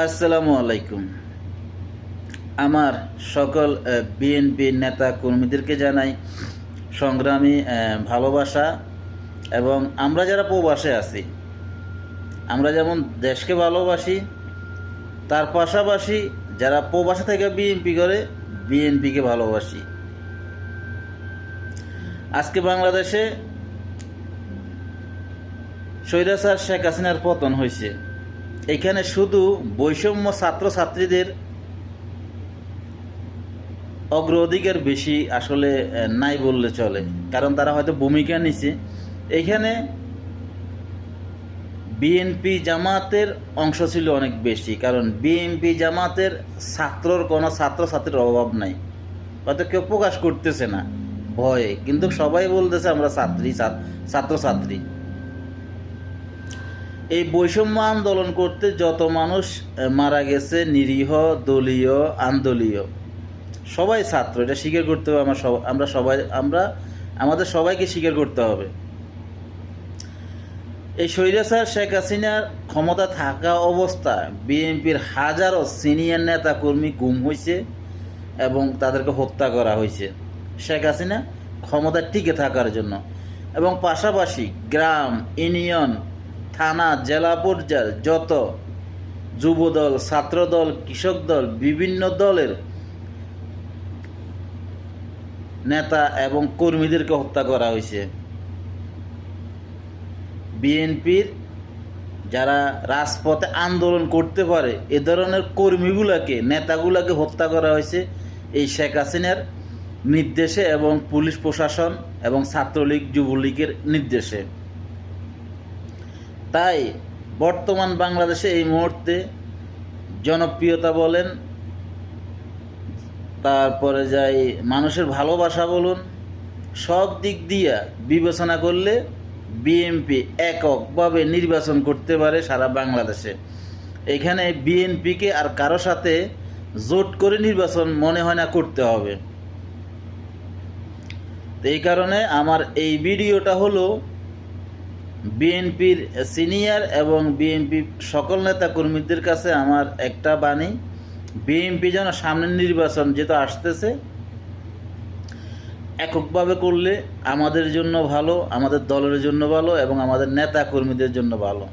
আসসালামু আলাইকুম। আমার সকল বিএনপি নেতা কর্মীদেরকে জানাই সংগ্রামী ভালোবাসা এবং আমরা যারা প্রবাসে আছি, আমরা যেমন দেশকে ভালোবাসি, তার পাশাপাশি যারা প্রবাসে থেকে বিএনপি করে বিএনপিকে ভালোবাসি। আজকে বাংলাদেশে স্বৈরাচার শেখ হাসিনার পতন হয়েছে। এখানে শুধু বৈষম্য ছাত্রছাত্রীদের অগ্রাধিকার বেশি আসলে নাই বললে চলে কারণ তারা হয়তো ভূমিকা নিছে। এখানে বিএনপি জামাতের অংশ ছিল অনেক বেশি, কারণ বিএনপি জামাতের ছাত্রর কোনো ছাত্রছাত্রীর অভাব নাই। হয়তো কেউ প্রকাশ করতেছে না, ভয়ে। কিন্তু সবাই বলতেছে আমরা ছাত্রী, ছাত্র- ছাত্রছাত্রী এই বৈষম্য আন্দোলন করতে যত মানুষ মারা গেছে নিরীহ, দলীয়, আন্দোলীয়। সবাই ছাত্র, এটা স্বীকার করতে হবে আমরা সব আমরা সবাই আমরা আমাদের সবাইকে স্বীকার করতে হবে। এই স্বৈরাচার শেখ হাসিনার ক্ষমতা থাকা অবস্থায় বিএনপির হাজারো সিনিয়র নেতা কর্মী গুম হয়েছে এবং তাদেরকে হত্যা করা হয়েছে শেখ হাসিনা ক্ষমতা টিকে থাকার জন্য। এবং পাশাপাশি গ্রাম, ইউনিয়ন থানা, জেলা পর্যায়ের যত যুবদল, ছাত্রদল কৃষক দল বিভিন্ন দলের নেতা এবং কর্মীদেরকে হত্যা করা হয়েছে। বিএনপির যারা রাজপথে আন্দোলন করতে পারে, এ ধরনের কর্মীগুলোকে, নেতাগুলোকে হত্যা করা হয়েছে এই শেখ হাসিনার নির্দেশে এবং পুলিশ প্রশাসন এবং ছাত্রলীগ, যুবলীগের নির্দেশে। তাই বর্তমান বাংলাদেশে এই মুহূর্তে জনপ্রিয়তা বলেন, তারপরে যাই মানুষের ভালোবাসা বলুন, সব দিক দিয়া বিবেচনা করলে বিএনপি এককভাবে নির্বাচন করতে পারে সারা বাংলাদেশে। এখানে বিএনপিকে আর কারও সাথে জোট করে নির্বাচন মনে হয় না করতে হবে। তো এই কারণে আমার এই ভিডিওটা হলো বিএনপির সিনিয়র এবং বিএনপি সকল নেতা কর্মীদের কাছে আমার একটা বাণী, বিএনপি যেন সামনের নির্বাচন যেটা আসতেছে, এককভাবে করলে আমাদের জন্য ভালো, আমাদের দলের জন্য ভালো এবং আমাদের নেতা কর্মীদের জন্য ভালো।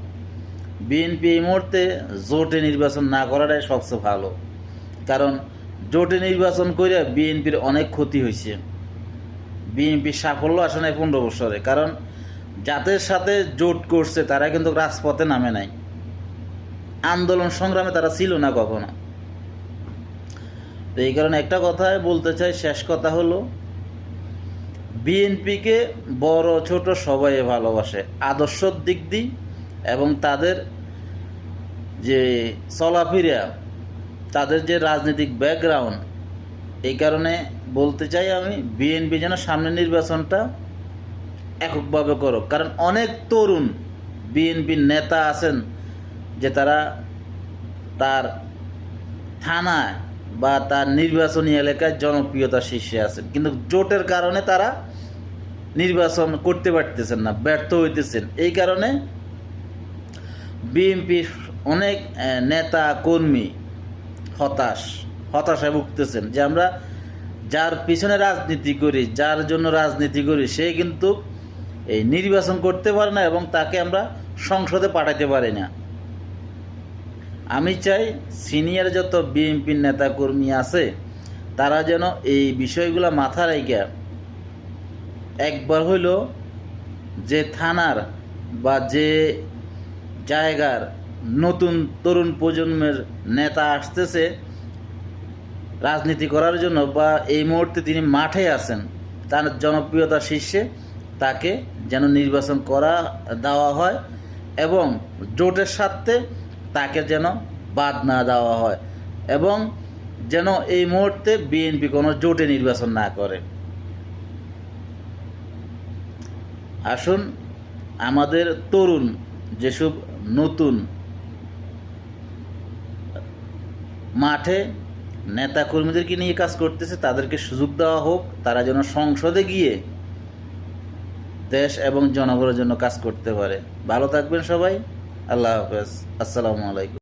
বিএনপি এই মুহূর্তে জোটে নির্বাচন না করাটাই সবচেয়ে ভালো। কারণ জোটে নির্বাচন করে বিএনপির অনেক ক্ষতি হয়েছে। বিএনপির সাফল্য আসে নাই পনেরো বছরে। কারণ যাদের সাথে জোট করছে, তারা কিন্তু রাজপথে নামে নাই। আন্দোলন সংগ্রামে তারা ছিল না কখনো। তো এই কারণে একটা কথাই বলতে চাই, শেষ কথা হলো, বিএনপিকে বড়, ছোট সবাই ভালোবাসে, আদর্শর দিক দিই এবং তাদের যে চলাফেরা, তাদের যে রাজনৈতিক ব্যাকগ্রাউন্ড এই কারণে বলতে চাই আমি, বিএনপি যেন সামনে নির্বাচনটা এককভাবে করো কারণ অনেক তরুণ বিএনপির নেতা আছেন যে তারা তার থানায় বা তার নির্বাচনী এলাকায় জনপ্রিয়তা শীর্ষে আছেন। কিন্তু জোটের কারণে তারা নির্বাচন করতে পারতেছেন না, ব্যর্থ হইতেছেন। এই কারণে বিএনপি অনেক নেতা, কর্মী হতাশ, হতাশায় ভুগতেছেন যে আমরা যার পিছনে রাজনীতি করি, যার জন্য রাজনীতি করি, সে কিন্তু এই নির্বাচন করতে পারে না এবং তাকে আমরা সংসদে পাঠাতে পারি না। আমি চাই সিনিয়র যত বিএনপির নেতা কর্মী আছে, তারা যেন এই বিষয়গুলো মাথা রেখে একবার হইল যে থানার বা যে জায়গার নতুন তরুণ প্রজন্মের নেতা আসতেছে রাজনীতি করার জন্য বা এই মুহূর্তে তিনি মাঠে আছেন, তার জনপ্রিয়তা শীর্ষে তাকে যেন নির্বাচন করা, দেওয়া হয় এবং জোটের স্বার্থে তাকে যেন বাদ না দেওয়া হয় এবং যেন এই মুহূর্তে বিএনপি কোনো জোটে নির্বাচন না করে। আসুন আমাদের তরুণ, যেসব নতুন মাঠে নেতা কর্মীদেরকে নিয়ে কাজ করতেছে, তাদেরকে সুযোগ দেওয়া হোক, তারা যেন সংসদে গিয়ে দেশ এবং জনগণের জন্য কাজ করতে পারে। ভালো থাকবেন সবাই। আল্লাহ হাফেজ। আসসালামু আলাইকুম।